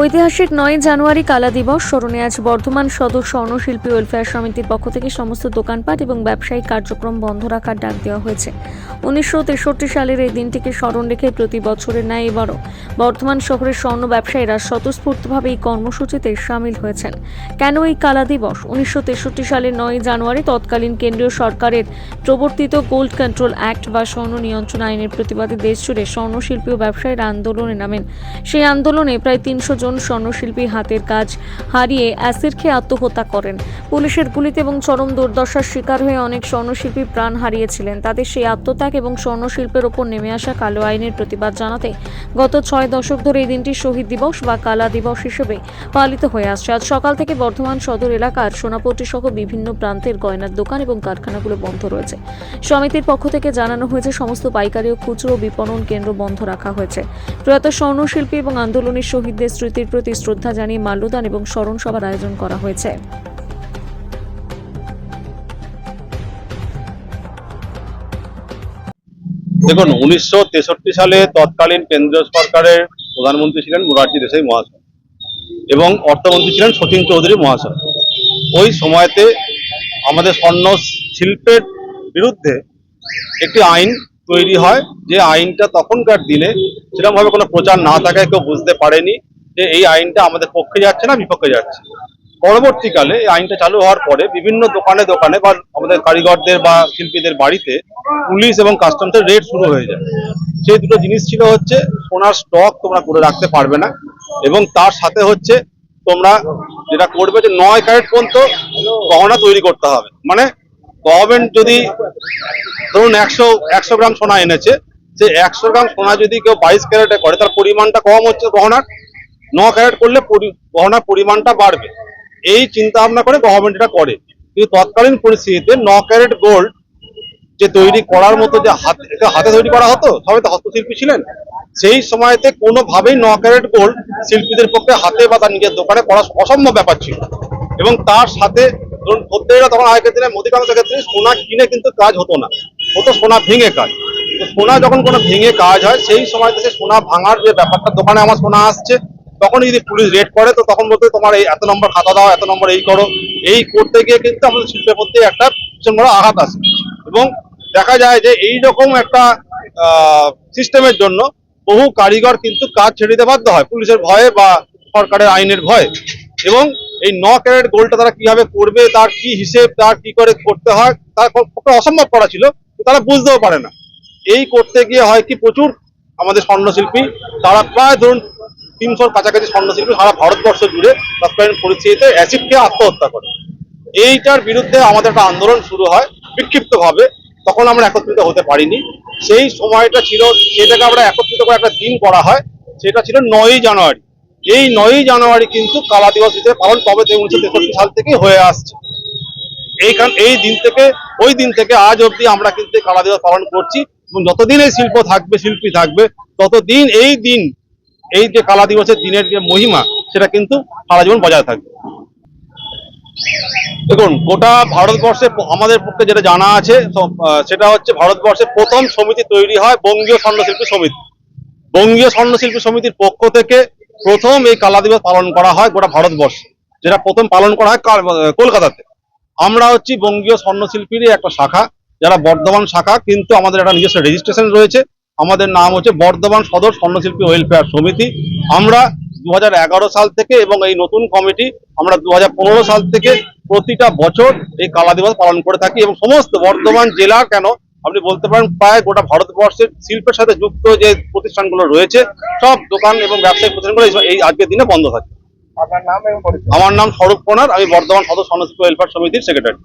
ঐতিহাসিক নয় জানুয়ারি কালা দিবস। স্মরণে আজ বর্ধমান সদর স্বর্ণশিল্পী ওয়েলফেয়ার সমিতির পক্ষ থেকে সমস্ত দোকানপাট এবং ব্যবসায়িক কার্যক্রম বন্ধ রাখার ডাক দেওয়া হয়েছে। উনিশশো তেষট্টি সালের এই দিনটিকে স্মরণ রেখে প্রতি বছরের ন্যায় এবারও বর্ধমান শহরের স্বর্ণ ব্যবসায়ীরা স্বতঃস্ফূর্তভাবে এই কর্মসূচিতে সামিল হয়েছেন। কেন এই কালা দিবস? উনিশশো তেষট্টি সালের নয় জানুয়ারি তৎকালীন কেন্দ্রীয় সরকারের প্রবর্তিত গোল্ড কন্ট্রোল অ্যাক্ট বা স্বর্ণ নিয়ন্ত্রণ আইনের প্রতিবাদে দেশজুড়ে স্বর্ণশিল্পী ও ব্যবসায়ীরা আন্দোলনে নামেন। সেই আন্দোলনে প্রায় তিনশো জন স্বর্ণশিল্পী হাতের কাজ হারিয়ে অ্যাসিড খেয়ে আত্মহত্যা করেন। পুলিশের গুলিতে এবং চরম দুর্দশার শিকার হয়ে অনেক স্বর্ণশিল্পী প্রাণ হারিয়েছিলেন। তাদের সেই আত্মত্যাগ এবং স্বর্ণশিল্পের ওপর নেমে আসা কালো আইনের প্রতিবাদ জানাতে গত ছয় দশক ধরে এই দিনটি শহীদ দিবস বা কালা দিবস হিসেবে পালিত হয়ে আসছে। আজ সকাল থেকে বর্ধমান সদর এলাকার সোনাপট্টি সহ বিভিন্ন প্রান্তের গয়নার দোকান এবং কারখানাগুলো বন্ধ রয়েছে। সমিতির পক্ষ থেকে জানানো হয়েছে, সমস্ত পাইকারি ও খুচরো বিপণন কেন্দ্র বন্ধ রাখা হয়েছে। প্রয়াত স্বর্ণশিল্পী এবং আন্দোলনের শহীদদের স্মৃতির প্রতি শ্রদ্ধা জানিয়ে মাল্যদান এবং স্মরণ সভার আয়োজন করা হয়েছে। দেখুন, উনিশশো তেষট্টি সালে তৎকালীন কেন্দ্রীয় সরকারের প্রধানমন্ত্রী ছিলেন মোরারজি দেশাই মহাশয় এবং অর্থমন্ত্রী ছিলেন সচিন চৌধুরী মহাশয়। ওই সময়তে আমাদের স্বর্ণ শিল্পের বিরুদ্ধে একটি আইন তৈরি হয়। যে আইনটা তখনকার দিনে সেরকমভাবে কোনো প্রচার না থাকায় কেউ বুঝতে পারেনি যে এই আইনটা আমাদের পক্ষে যাচ্ছে না বিপক্ষে যাচ্ছে। পরবর্তীকালে এই আইনটা চালু হওয়ার পরে বিভিন্ন দোকানে দোকানে বা আমাদের কারিগরদের বা শিল্পীদের বাড়িতে পুলিশ এবং কাস্টমসের রেড শুরু হয়ে যায়। সেই দুটো জিনিস ছিল হচ্ছে সোনার স্টক তোমরা করে রাখতে পারবে না এবং তার সাথে হচ্ছে তোমরা যেটা করবে যে নয় ক্যারেট পর্যন্ত গহনা তৈরি করতে হবে। মানে গভর্নমেন্ট যদি ধরুন একশো একশো গ্রাম সোনা এনেছে সে একশো গ্রাম সোনা যদি কেউ বাইশ ক্যারেটে করে, তার পরিমাণটা কম হচ্ছে গহনার। ন ক্যারেট করলে গহনার পরিমাণটা বাড়বে। এই চিন্তা ভাবনা করে গভর্নমেন্ট এটা করে। কিন্তু তৎকালীন পরিস্থিতিতে ন ক্যারেট গোল্ড যে তৈরি করার মতো যে হাতে হাতে তৈরি করা হতো সবাই তো হস্তশিল্পী ছিলেন। সেই সময়তে কোনোভাবেই ন ক্যারেট গোল্ড শিল্পীদের পক্ষে হাতে বা তার নিজের দোকানে করা অসম্ভব ব্যাপার ছিল। এবং তার সাথে ধরুন প্রত্যেকটা তখন আগের দিনে মুদিখানার ক্ষেত্রে সোনা কিনে কিন্তু কাজ হতো না। হতো সোনা ভেঙে কাজ। সোনা যখন কোনো ভেঙে কাজ হয়, সেই সময়তে সে সোনা ভাঙার যে ব্যাপারটা, দোকানে আমার সোনা আসছে তখন যদি পুলিশ রেড করে, তো তখন বলতে তোমার এই এত নম্বর খাতা দাও, এত নম্বর এই করো। এই করতে গিয়ে কিন্তু আমাদের শিল্পের প্রতি একটা ভীষণ বড় আঘাত আসে এবং দেখা যায় যে এই রকম একটা সিস্টেমের জন্য বহু কারিগর কিন্তু কাজ ছেড়ে দিতে বাধ্য হয়। পুলিশের ভয়ে বা সরকারের আইনের ভয়ে। এবং এই ন ক্যারেট গোলটা তারা কীভাবে করবে, তার কি হিসেব, তার কি করে করতে হয়, তার পক্ষে অসম্ভব করা ছিল তারা বুঝতেও পারে না। এই করতে গিয়ে হয় কি প্রচুর আমাদের স্বর্ণশিল্পী, তারা প্রায় ধরুন তিনশোর কাছাকাছি স্বর্ণশিল্পী সারা ভারতবর্ষ জুড়ে তৎকালীন পরিস্থিতিতে অ্যাসিড খেয়ে আত্মহত্যা করে। এইটার বিরুদ্ধে আমাদের একটা আন্দোলন শুরু হয় বিক্ষিপ্তভাবে, তখন আমরা একত্রিত হতে পারিনি। সেই সময়টা ছিল, সেটাকে আমরা একত্রিত করে একটা দিন করা হয়, সেটা ছিল নয়ই জানুয়ারি। এই নয়ই জানুয়ারি কিন্তু কালা দিবস হিসেবে পালন কবে থেকে উনিশশো তেষট্টি সাল থেকে হয়ে আসছে। এইখান, এই দিন থেকে, ওই দিন থেকে আজ অবধি আমরা কিন্তু কালা দিবস পালন করছি এবং যতদিন এই শিল্প থাকবে, শিল্পী থাকবে, ততদিন এই দিন এই যে কালা দিবসের দিনের যে মহিমা, সেটা কিন্তু সারা জীবন বজায় থাকবে। দেখুন, গোটা ভারতবর্ষে আমাদের পক্ষে যেটা জানা আছে সেটা হচ্ছে ভারতবর্ষে প্রথম সমিতি তৈরি হয় বঙ্গীয় স্বর্ণশিল্পী সমিতি। বঙ্গীয় স্বর্ণশিল্পী সমিতির পক্ষ থেকে প্রথম এই কালা দিবস পালন করা হয় গোটা ভারতবর্ষে, যেটা প্রথম পালন করা হয় কাল- কলকাতাতে। আমরা হচ্ছি বঙ্গীয় স্বর্ণশিল্পীরই একটা শাখা, যারা বর্ধমান শাখা, কিন্তু আমাদের একটা নিজস্ব রেজিস্ট্রেশন রয়েছে। আমাদের নাম হচ্ছে বর্ধমান সদর স্বর্ণশিল্পী ওয়েলফেয়ার সমিতি। আমরা দু হাজার এগারো সাল থেকে এবং এই নতুন কমিটি আমরা দু হাজার পনেরো সাল থেকে প্রতিটা বছর এই কালা দিবস পালন করে থাকি এবং সমস্ত বর্ধমান জেলা কেন আপনি বলতে পারেন প্রায় গোটা ভারতবর্ষের শিল্পের সাথে যুক্ত যে প্রতিষ্ঠানগুলো রয়েছে সব দোকান এবং ব্যবসায়িক প্রতিষ্ঠানগুলো এই- আজকের দিনে বন্ধ থাকে। আমার নাম স্বরূপ কোনার আমি বর্ধমান সদর স্বর্ণশিল্পী ওয়েলফেয়ার সমিতির সেক্রেটারি।